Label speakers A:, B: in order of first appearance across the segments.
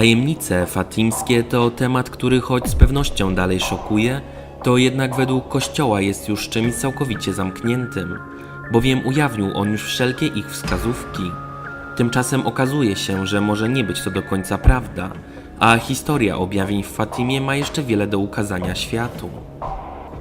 A: Tajemnice fatimskie to temat, który choć z pewnością dalej szokuje, to jednak według Kościoła jest już czymś całkowicie zamkniętym, bowiem ujawnił on już wszelkie ich wskazówki. Tymczasem okazuje się, że może nie być to do końca prawda, a historia objawień w Fatimie ma jeszcze wiele do ukazania światu.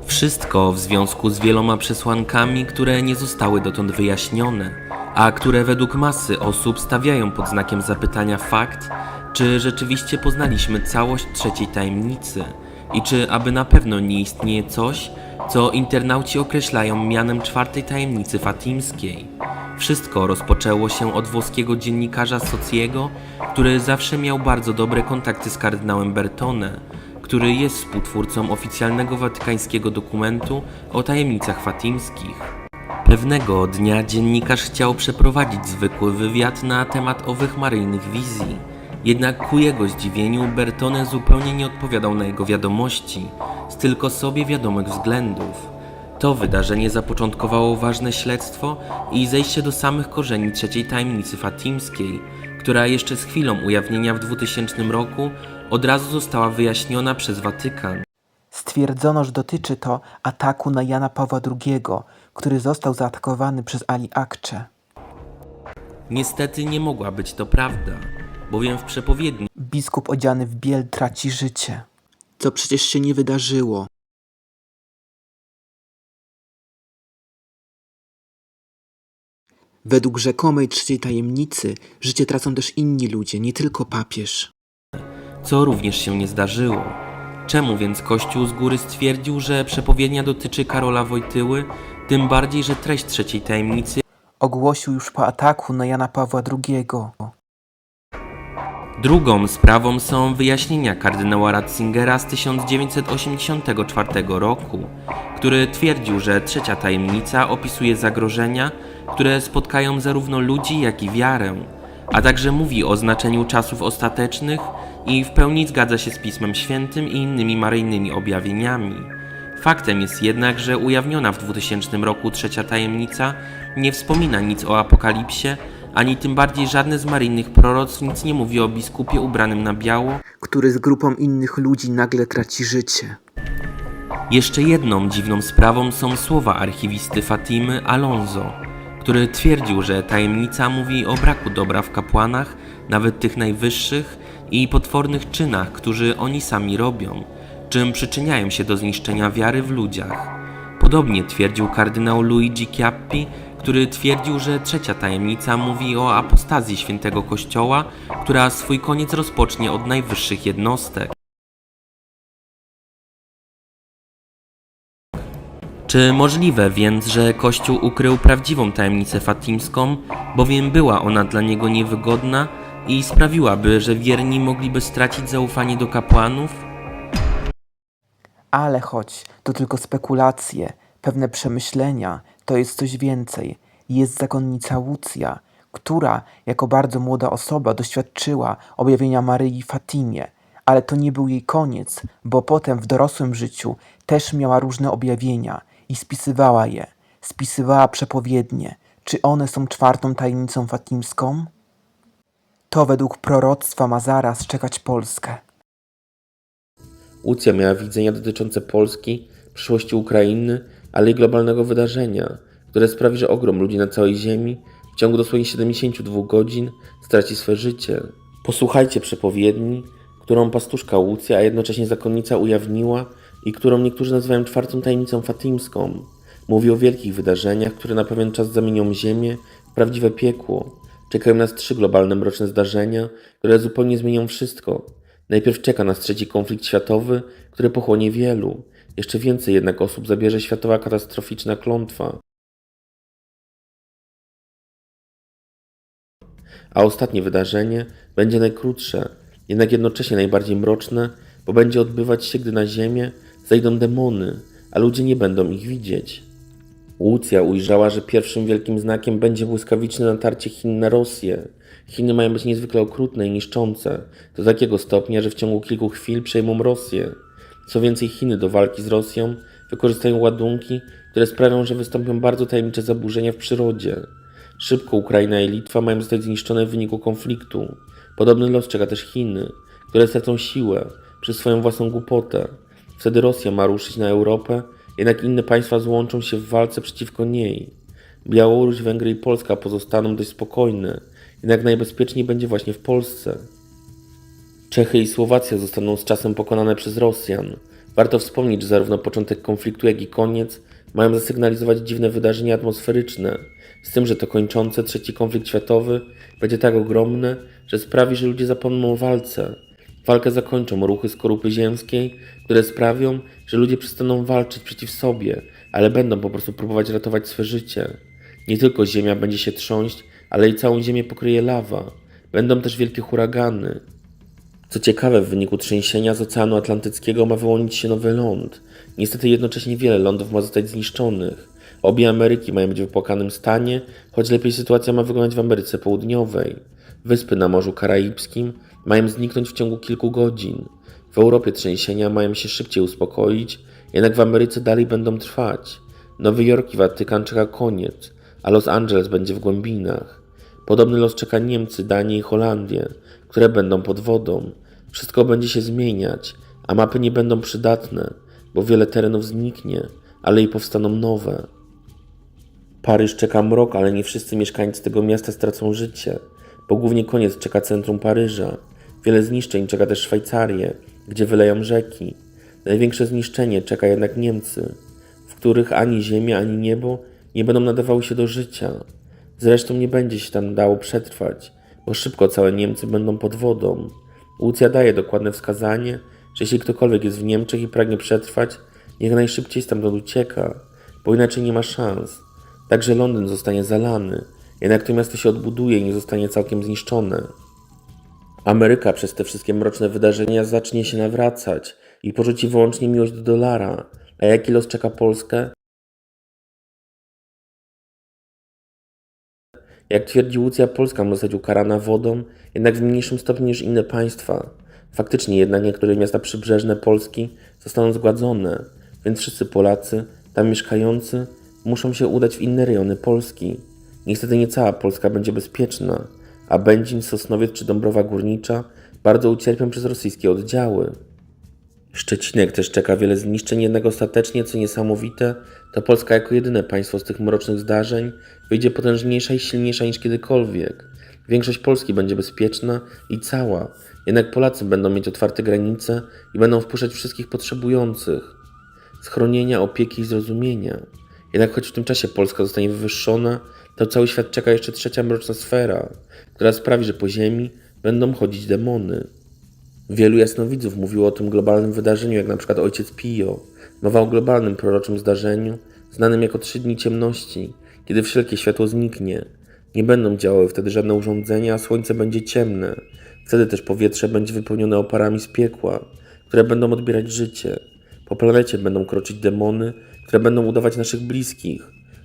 A: Wszystko w związku z wieloma przesłankami, które nie zostały dotąd wyjaśnione, a które według masy osób stawiają pod znakiem zapytania fakt, czy rzeczywiście poznaliśmy całość trzeciej tajemnicy i czy aby na pewno nie istnieje coś, co internauci określają mianem czwartej tajemnicy fatimskiej. Wszystko rozpoczęło się od włoskiego dziennikarza Sociego, który zawsze miał bardzo dobre kontakty z kardynałem Bertone, który jest współtwórcą oficjalnego watykańskiego dokumentu o tajemnicach fatimskich. Pewnego dnia dziennikarz chciał przeprowadzić zwykły wywiad na temat owych maryjnych wizji. Jednak ku jego zdziwieniu Bertone zupełnie nie odpowiadał na jego wiadomości, z tylko sobie wiadomych względów. To wydarzenie zapoczątkowało ważne śledztwo i zejście do samych korzeni trzeciej tajemnicy fatimskiej, która jeszcze z chwilą ujawnienia w 2000 roku od razu została wyjaśniona przez Watykan.
B: Stwierdzono, że dotyczy to ataku na Jana Pawła II, który został zaatakowany przez Ali Akcze.
A: Niestety nie mogła być to prawda, bowiem w przepowiedni
B: Biskup odziany w biel traci życie. Co przecież się nie wydarzyło. Według rzekomej trzeciej tajemnicy życie tracą też inni ludzie, nie tylko papież.
A: co również się nie zdarzyło. Czemu więc Kościół z góry stwierdził, że przepowiednia dotyczy Karola Wojtyły, tym bardziej, że treść trzeciej tajemnicy
B: Ogłosił już po ataku na Jana Pawła II.
A: Drugą sprawą są wyjaśnienia kardynała Ratzingera z 1984 roku, który twierdził, że trzecia tajemnica opisuje zagrożenia, które spotkają zarówno ludzi, jak i wiarę, a także mówi o znaczeniu czasów ostatecznych i w pełni zgadza się z Pismem Świętym i innymi maryjnymi objawieniami. Faktem jest jednak, że ujawniona w 2000 roku trzecia tajemnica nie wspomina nic o apokalipsie, ani tym bardziej żadne z maryjnych proroctw nic nie mówi o biskupie ubranym na biało.
B: który z grupą innych ludzi nagle traci życie.
A: Jeszcze jedną dziwną sprawą są słowa archiwisty Fatimy Alonso, który twierdził, że tajemnica mówi o braku dobra w kapłanach, nawet tych najwyższych, i potwornych czynach, którzy oni sami robią, czym przyczyniają się do zniszczenia wiary w ludziach. Podobnie twierdził kardynał Luigi Chiappi, który twierdził, że trzecia tajemnica mówi o apostazji świętego Kościoła, która swój koniec rozpocznie od najwyższych jednostek. Czy możliwe więc, że Kościół ukrył prawdziwą tajemnicę fatimską, bowiem była ona dla niego niewygodna i sprawiłaby, że wierni mogliby stracić zaufanie do kapłanów?
B: Ale choć to tylko spekulacje, pewne przemyślenia, to jest coś więcej. Jest zakonnica Łucja, która jako bardzo młoda osoba doświadczyła objawienia Maryi Fatimie. Ale to nie był jej koniec, bo potem w dorosłym życiu też miała różne objawienia i spisywała je. Spisywała przepowiednie. Czy one są czwartą tajemnicą fatimską? To według proroctwa ma zaraz czekać Polskę.
A: Łucja miała widzenia dotyczące Polski, przyszłości Ukrainy, ale i globalnego wydarzenia, które sprawi, że ogrom ludzi na całej Ziemi w ciągu dosłownie 72 godzin straci swe życie. Posłuchajcie przepowiedni, którą pastuszka Łucja, a jednocześnie zakonnica ujawniła i którą niektórzy nazywają czwartą tajemnicą fatimską. Mówi o wielkich wydarzeniach, które na pewien czas zamienią Ziemię w prawdziwe piekło. Czekają nas trzy globalne mroczne zdarzenia, które zupełnie zmienią wszystko. Najpierw czeka nas trzeci konflikt światowy, który pochłonie wielu. Jeszcze więcej jednak osób zabierze światowa katastroficzna klątwa. A ostatnie wydarzenie będzie najkrótsze, jednak jednocześnie najbardziej mroczne, bo będzie odbywać się, gdy na Ziemię zejdą demony, a ludzie nie będą ich widzieć. Łucja ujrzała, że pierwszym wielkim znakiem będzie błyskawiczne natarcie Chin na Rosję. Chiny mają być niezwykle okrutne i niszczące, do takiego stopnia, że w ciągu kilku chwil przejmą Rosję. Co więcej, Chiny do walki z Rosją wykorzystają ładunki, które sprawią, że wystąpią bardzo tajemnicze zaburzenia w przyrodzie. Szybko Ukraina i Litwa mają zostać zniszczone w wyniku konfliktu. Podobny los czeka też Chiny.
C: które stracą siłę przez swoją własną głupotę. Wtedy Rosja ma ruszyć na Europę, jednak inne państwa złączą się w walce przeciwko niej. Białoruś, Węgry i Polska pozostaną dość spokojne, jednak najbezpieczniej będzie właśnie w Polsce. Czechy i Słowacja zostaną z czasem pokonane przez Rosjan. Warto wspomnieć, że zarówno początek konfliktu, jak i koniec mają zasygnalizować dziwne wydarzenia atmosferyczne, z tym, że to kończące trzeci konflikt światowy będzie tak ogromne, że sprawi, że ludzie zapomną o walce. Walkę zakończą ruchy skorupy ziemskiej, które sprawią, że ludzie przestaną walczyć przeciw sobie, ale będą po prostu próbować ratować swe życie. Nie tylko ziemia będzie się trząść, ale i całą ziemię pokryje lawa. Będą też wielkie huragany. Co ciekawe, w wyniku trzęsienia z Oceanu Atlantyckiego ma wyłonić się nowy ląd. Niestety jednocześnie wiele lądów ma zostać zniszczonych. Obie Ameryki mają być w opłakanym stanie, choć lepiej sytuacja ma wyglądać w Ameryce Południowej. Wyspy na Morzu Karaibskim mają zniknąć w ciągu kilku godzin. W Europie trzęsienia mają się szybciej uspokoić, jednak w Ameryce dalej będą trwać. Nowy Jork i Watykan czeka koniec, a Los Angeles będzie w głębinach. Podobny los czeka Niemcy, Danię i Holandię, które będą pod wodą. Wszystko będzie się zmieniać, a mapy nie będą przydatne, bo wiele terenów zniknie, ale i powstaną nowe. Paryż czeka mrok, ale nie wszyscy mieszkańcy tego miasta stracą życie, bo głównie koniec czeka centrum Paryża. Wiele zniszczeń czeka też Szwajcarię, gdzie wyleją rzeki. Największe zniszczenie czeka jednak Niemcy, w których ani ziemia, ani niebo nie będą nadawały się do życia. Zresztą nie będzie się tam dało przetrwać, bo szybko całe Niemcy będą pod wodą. Łucja daje dokładne wskazanie, że jeśli ktokolwiek jest w Niemczech i pragnie przetrwać, niech najszybciej stamtąd ucieka, bo inaczej nie ma szans. Także Londyn zostanie zalany, jednak to miasto się odbuduje i nie zostanie całkiem zniszczone. Ameryka przez te wszystkie mroczne wydarzenia zacznie się nawracać i porzuci wyłącznie miłość do dolara. A jaki los czeka Polskę? Jak twierdzi Łucja, Polska ma zostać ukarana wodą, jednak w mniejszym stopniu niż inne państwa. Faktycznie jednak niektóre miasta przybrzeżne Polski zostaną zgładzone, więc wszyscy Polacy, tam mieszkający, muszą się udać w inne rejony Polski. Niestety nie cała Polska będzie bezpieczna, a Będzin, Sosnowiec czy Dąbrowa Górnicza bardzo ucierpią przez rosyjskie oddziały. Szczecinek też czeka wiele zniszczeń, jednak ostatecznie, co niesamowite, to Polska jako jedyne państwo z tych mrocznych zdarzeń wyjdzie potężniejsza i silniejsza niż kiedykolwiek. Większość Polski będzie bezpieczna i cała, jednak Polacy będą mieć otwarte granice i będą wpuszczać wszystkich potrzebujących schronienia, opieki i zrozumienia. Jednak choć w tym czasie Polska zostanie wywyższona, to cały świat czeka jeszcze trzecia mroczna sfera, która sprawi, że po ziemi będą chodzić demony. Wielu jasnowidzów mówiło o tym globalnym wydarzeniu, jak na przykład ojciec Pio. Mowa o globalnym proroczym zdarzeniu, znanym jako trzy dni ciemności, kiedy wszelkie światło zniknie. Nie będą działały wtedy żadne urządzenia, a słońce będzie ciemne. Wtedy też powietrze będzie wypełnione oparami z piekła, które będą odbierać życie. Po planecie będą kroczyć demony, które będą udawać naszych bliskich.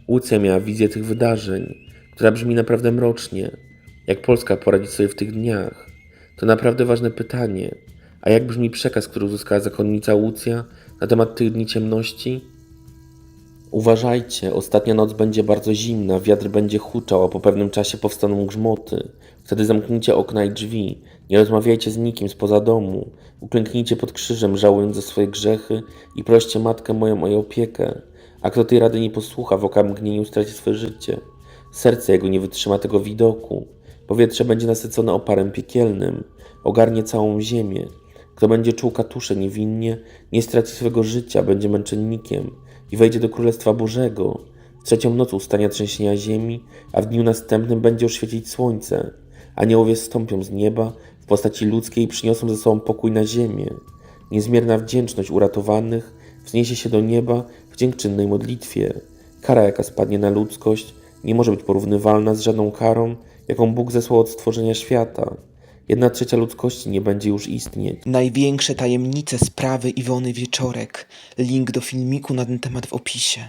C: Łucja miała wizję tych wydarzeń, która brzmi naprawdę mrocznie. Jak Polska poradzi sobie w tych dniach? To naprawdę ważne pytanie. A jak brzmi przekaz, który uzyskała zakonnica Łucja na temat tych dni ciemności? Uważajcie, ostatnia noc będzie bardzo zimna, wiatr będzie huczał, a po pewnym czasie powstaną grzmoty. Wtedy zamknijcie okna i drzwi, nie rozmawiajcie z nikim spoza domu, uklęknijcie pod krzyżem, żałując za swoje grzechy i proście Matkę moją o jej opiekę. A kto tej rady nie posłucha, w okamgnieniu straci swoje życie. Serce jego nie wytrzyma tego widoku. Powietrze będzie nasycone oparem piekielnym, ogarnie całą ziemię. Kto będzie czuł katusze niewinnie, nie straci swego życia, będzie męczennikiem i wejdzie do Królestwa Bożego. W trzecią noc ustania trzęsienia ziemi, a w dniu następnym będzie już świecić słońce. Aniołowie stąpią z nieba w postaci ludzkiej i przyniosą ze sobą pokój na ziemię. Niezmierna wdzięczność uratowanych wzniesie się do nieba w dziękczynnej modlitwie. Kara, jaka spadnie na ludzkość, nie może być porównywalna z żadną karą, jaką Bóg zesłał od stworzenia świata. Jedna trzecia ludzkości nie będzie już istnieć.
B: Największe tajemnice sprawy Iwony Wieczorek. Link do filmiku na ten temat w opisie.